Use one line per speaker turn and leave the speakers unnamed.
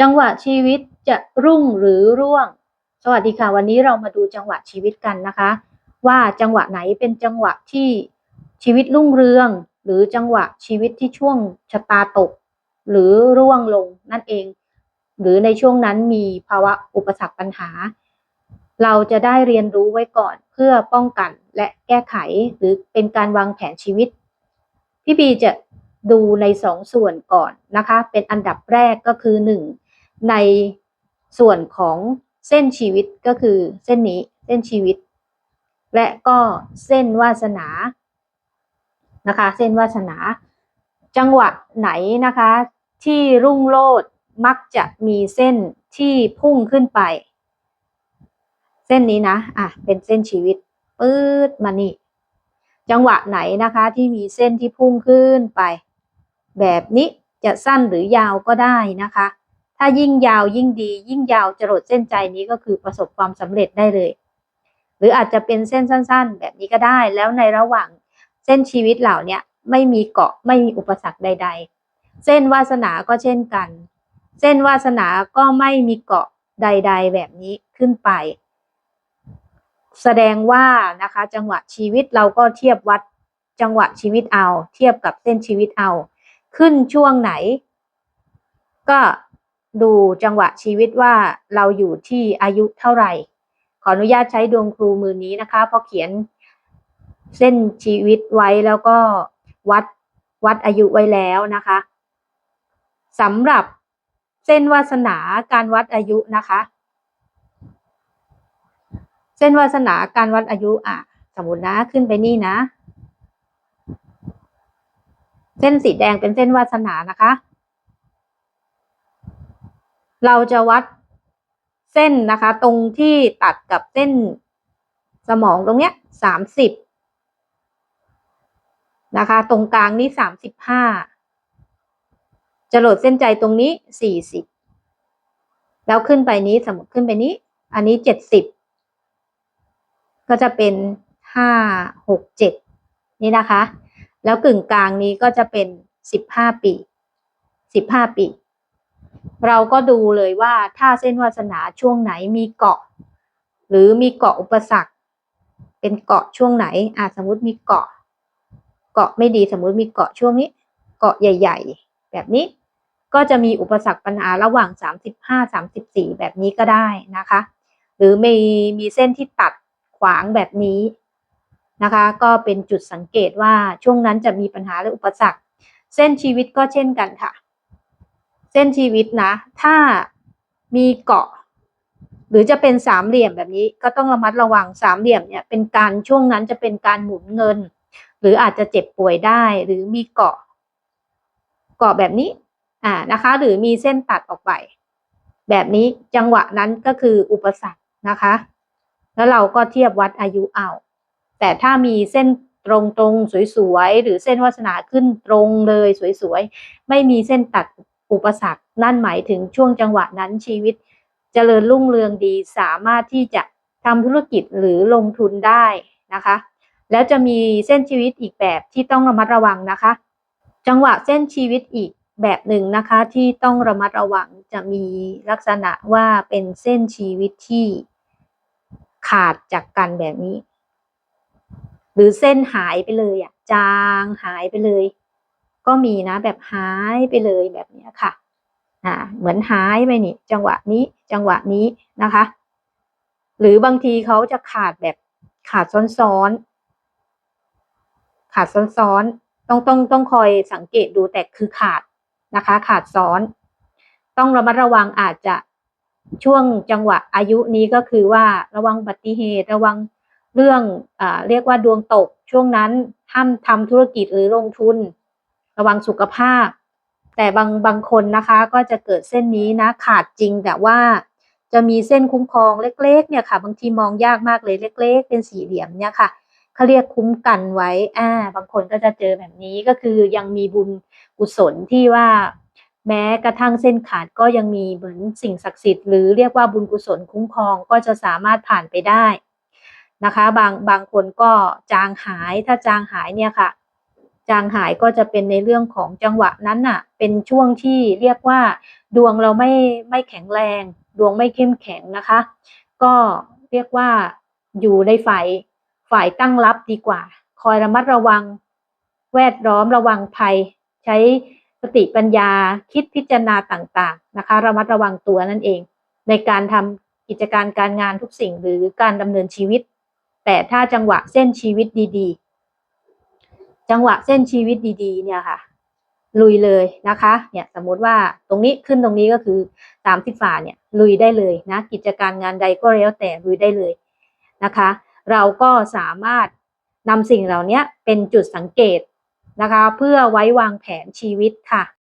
จังหวะชีวิตจะรุ่งหรือร่วง สวัสดีค่ะ วันนี้เรามาดูจังหวะชีวิตกันนะคะ ว่าจังหวะไหนเป็นจังหวะที่ชีวิตรุ่งเรือง หรือจังหวะชีวิตที่ช่วงชะตาตก หรือร่วงลงนั่นเอง หรือในช่วงนั้นมีภาวะอุปสรรคปัญหา เราจะได้เรียนรู้ไว้ก่อนเพื่อป้องกันและแก้ไขหรือเป็นการวางแผนชีวิต พี่บีจะดูในสองส่วนก่อนนะคะ เป็นอันดับแรกก็คือหนึ่ง ในส่วนของเส้นชีวิตก็คือเส้นนี้เส้นชีวิต และก็เส้นวาสนานะคะ เส้นวาสนา จังหวะไหนนะคะ ที่รุ่งโรจน์มักจะมีเส้นที่พุ่งขึ้นไป เส้นนี้นะอะเป็นเส้นชีวิตปื๊ดมานี่จังหวะไหนนะคะที่มีเส้นที่พุ่งขึ้นไป แบบนี้จะสั้นหรือยาวก็ได้นะคะ ถ้ายิ่งยาวยิ่งดี ยิ่งยาวจรดเส้นใจนี้ก็คือประสบความสำเร็จได้เลย หรืออาจจะเป็นเส้นสั้น ๆ แบบนี้ก็ได้ แล้วในระหว่างเส้นชีวิตเหล่านี้ไม่มีเกาะไม่มีอุปสรรคใด ๆ เส้นวาสนาก็เช่นกัน เส้นวาสนาก็ไม่มีเกาะใด ๆ แบบนี้ขึ้นไป แสดงว่านะคะ จังหวะชีวิตเราก็เทียบวัดจังหวะชีวิตเอา เทียบกับเส้นชีวิตเอา ขึ้นช่วงไหน ก็ ดูจังหวะชีวิตว่าเราอยู่ที่อายุเท่าไหร่ ขออนุญาตใช้ดวงครูมือนี้นะคะเพราะเขียนเส้นชีวิตไว้แล้วก็วัดวัดอายุไว้แล้วนะคะสำหรับเส้นวาสนาการวัดอายุนะคะ เส้นวาสนาการวัดอายุอะ สมมตินะขึ้นไปนี่นะ เส้นสีแดงเป็นเส้นวาสนานะคะ เราจะวัดเส้นนะคะ ตรงที่ตัดกับเส้นสมองตรงเนี้ยสามสิบนะคะ ตรงกลางนี่สามสิบห้าจะหลดเส้นใจตรงนี้สี่สิบแล้วขึ้นไปนี้สมมติขึ้นไปนี้ อันนี้เจ็ดสิบก็จะเป็นห้าหกเจ็ดนี่นะคะ แล้วกึ่งกลางนี้ก็จะเป็นสิบห้าปีสิบห้าปี เราก็ดูเลยว่าถ้าเส้นวาสนาช่วงไหนมีเกาะ หรือมีเกาะอุปสรรค เป็นเกาะช่วงไหนอ่าสมมติมีเกาะ เกาะไม่ดีสมมติมีเกาะช่วงนี้ เกาะใหญ่ ๆ แบบนี้ก็จะมีอุปสรรคปัญหาระหว่าง 35 34 แบบนี้ก็ได้นะคะ หรือมีมีเส้นที่ตัดขวางแบบนี้นะคะ ก็เป็นจุดสังเกตว่าช่วงนั้นจะมีปัญหาหรืออุปสรรค เส้นชีวิตก็เช่นกันค่ะ เส้นชีวิตนะ ถ้ามีเกาะ หรือจะเป็นสามเหลี่ยมแบบนี้ก็ต้องระมัดระวังสามเหลี่ยมเนี่ยเป็นการช่วงนั้นจะเป็นการหมุนเงิน หรืออาจจะเจ็บป่วยได้หรือมีเกาะ เกาะแบบนี้อ่านะคะ หรือมีเส้นตัดออกไป แบบนี้จังหวะนั้นก็คืออุปสรรคนะคะ แล้วเราก็เทียบวัดอายุเอา แต่ถ้ามีเส้นตรงๆสวยๆ หรือเส้นวาสนาขึ้นตรงเลยสวยๆ ไม่มีเส้นตัด อุปสรรค นั่นหมายถึงช่วงจังหวะนั้นชีวิตจเจริญรุ่งเรืองดีสามารถที่จะทำธุรกิจหรือลงทุนได้นะคะ แล้วจะมีเส้นชีวิตอีกแบบที่ต้องระมัดระวังนะคะ จังหวะเส้นชีวิตอีกแบบหนึ่งนะคะที่ต้องระมัดระวังจะมีลักษณะว่าเป็นเส้นชีวิตที่ขาดจากกันแบบนี้ หรือเส้นหายไปเลยอะจางหายไปเลย ก็มีนะแบบหายไปเลยแบบนี้ค่ะอ่าเหมือนหายไปนี่ จังหวะนี้จังหวะนี้นะคะ หรือบางทีเขาจะขาดแบบขาดซ้อนๆขาดซ้อนๆต้องต้องต้องคอยสังเกตดูแต่คือขาดนะคะ ขาดซ้อน ต้องระมัดระวังอาจจะช่วงจังหวะอายุนี้ก็คือว่าระวังอุบัติเหตุระวังเรื่องอเรียกว่าดวงตกช่วงนั้นห้ามทำธุรกิจหรือลงทุน ระวังสุขภาพ แต่บางบางคนนะคะก็จะเกิดเส้นนี้นะขาดจริงแต่ว่าจะมีเส้นคุ้มครองเล็ก ๆ เนี่ยค่ะ บางทีมองยากมากเลยเล็ก ๆ เป็นสี่เหลี่ยมเนี่ยค่ะเขาเรียกคุ้มกันไว้อ่าบางคนก็จะเจอแบบนี้ก็คือยังมีบุญกุศลที่ว่า แม้กระทั่งเส้นขาดก็ยังมีเหมือนสิ่งศักดิ์สิทธิ์หรือเรียกว่าบุญกุศลคุ้มครองก็จะสามารถผ่านไปได้นะคะ บางบางคนก็จางหายถ้าจางหายเนี่ยค่ะ จางหายก็จะเป็นในเรื่องของจังหวะนั้นน่ะ เป็นช่วงที่เรียกว่า ดวงเราไม่ไม่แข็งแรง ดวงไม่เข้มแข็งนะคะ ก็เรียกว่าอยู่ในฝ่ายฝ่ายตั้งรับดีกว่า คอยระมัดระวัง แวดล้อมระวังภัย ใช้สติปัญญาคิดพิจารณาต่างๆนะคะ ระมัดระวังตัวนั่นเอง ในการทำกิจการการงานทุกสิ่งหรือการดำเนินชีวิต แต่ถ้าจังหวะเส้นชีวิตดีๆ จังหวะเส้นชีวิตดีๆ เนี่ยค่ะ ลุยเลยนะคะ เนี่ยสมมุติว่าตรงนี้ขึ้นตรงนี้ก็คือสามสิบฝ่าเนี่ยลุยได้เลยนะ กิจการงานใดก็แล้วแต่ลุยได้เลยนะคะ เราก็สามารถนำสิ่งเหล่านี้เป็นจุดสังเกตนะคะ เพื่อไว้วางแผนชีวิตค่ะ